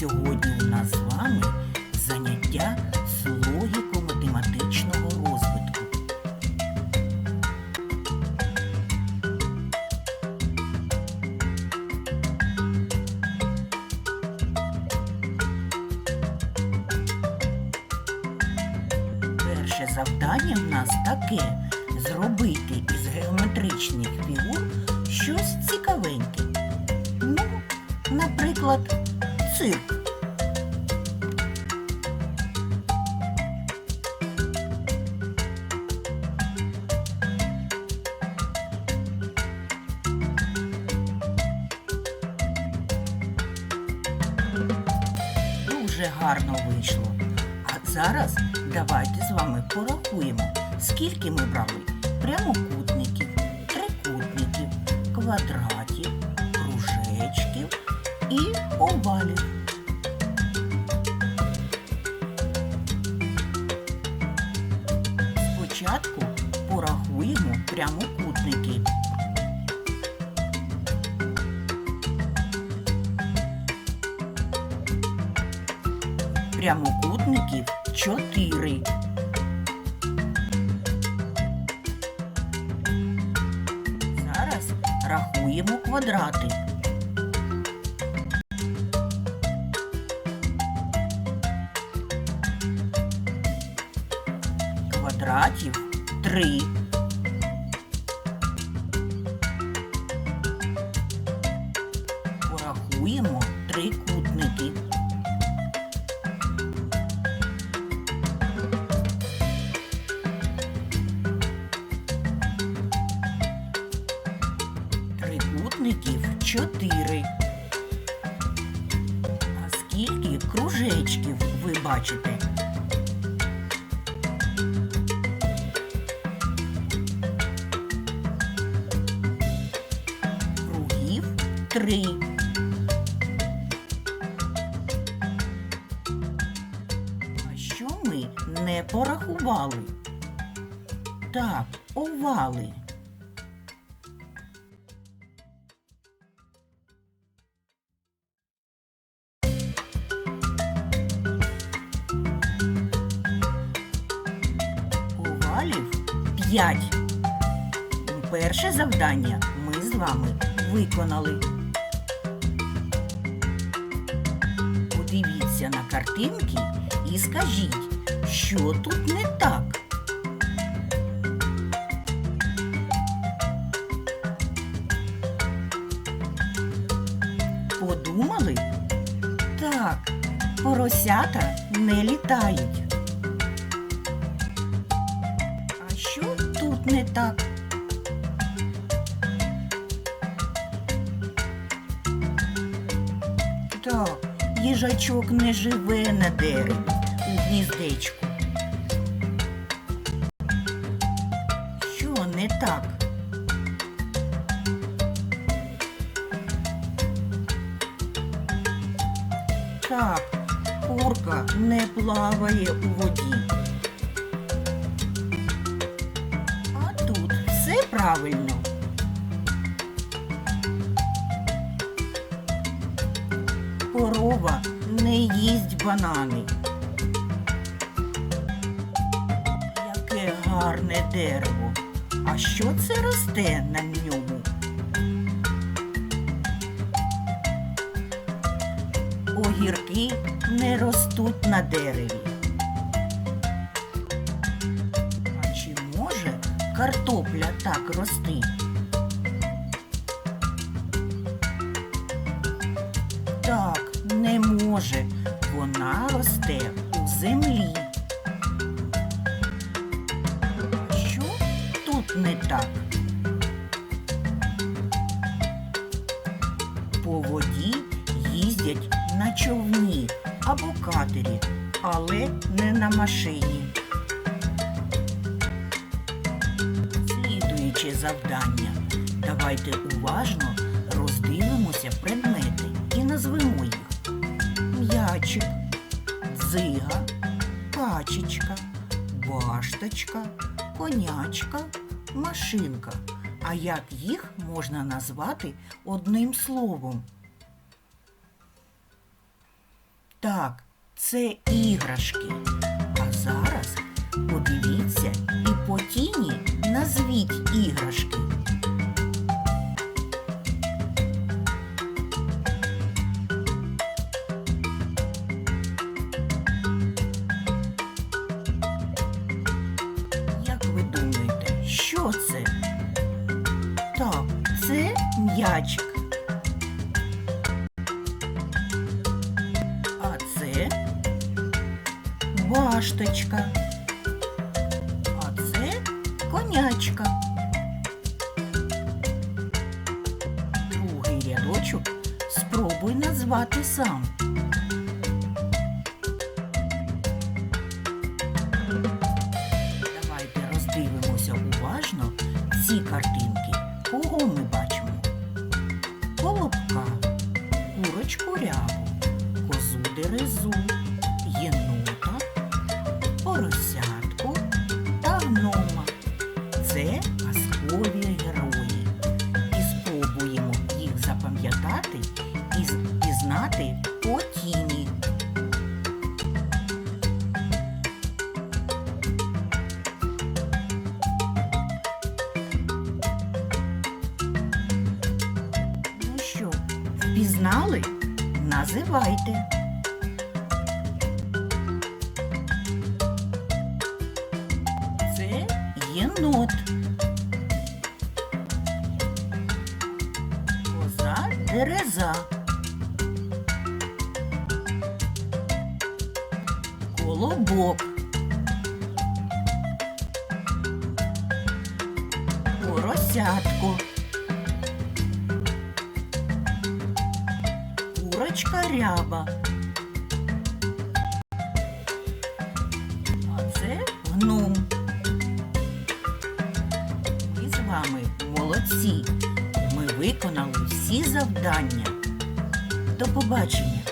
Сьогодні у нас з вами заняття з логіко-математичного розвитку. Перше завдання в нас таке зробити із геометричних фігур щось цікавеньке. Ну, наприклад, цирк. Дуже гарно вийшло. А зараз давайте з вами порахуємо, скільки ми брали прямокутників, трикутників, квадратів, кружечків і овалів. Спочатку порахуємо прямокутники. Прямокутників чотири. Зараз рахуємо квадрати. Квадратів три. Порахуємо трикутники. Трикутників чотири. А скільки кружечків ви бачите? Три. А що ми не порахували? Так, овали. Овалів 5. Перше завдання ми з вами виконали. Подивіться на картинки і скажіть, що тут не так. Подумали? Так, поросята не літають. А що тут не так? Так, їжачок не живе на дереві у гніздечку. Що не так? Так, курка не плаває у воді. А тут все правильно. Корова не їсть банани. Яке гарне дерево. А що це росте на ньому? Огірки не ростуть на дереві. А чи може картопля так рости? Так, може. Вона росте у землі. Що тут не так? По воді їздять на човні або катері, але не на машині. Слідуюче завдання. Давайте уважно роздивимося предмети і назвемо їх. М'ячик, дзига, качечка, башточка, конячка, машинка. А як їх можна назвати одним словом? Так, це іграшки. А зараз подивіться і по тіні назвіть іграшки. Що це? Так, це м'ячик. А це башточка. А це конячка. Другий рядочок спробуй назвати сам. Кого ми бачимо? Колобка, курочку рябу, козу дерезу, впізнали? Називайте. Це єнот. Коза дереза. Колобок. Поросятко. Курочка ряба. А це гном. Ми з вами молодці. Ми виконали всі завдання. До побачення!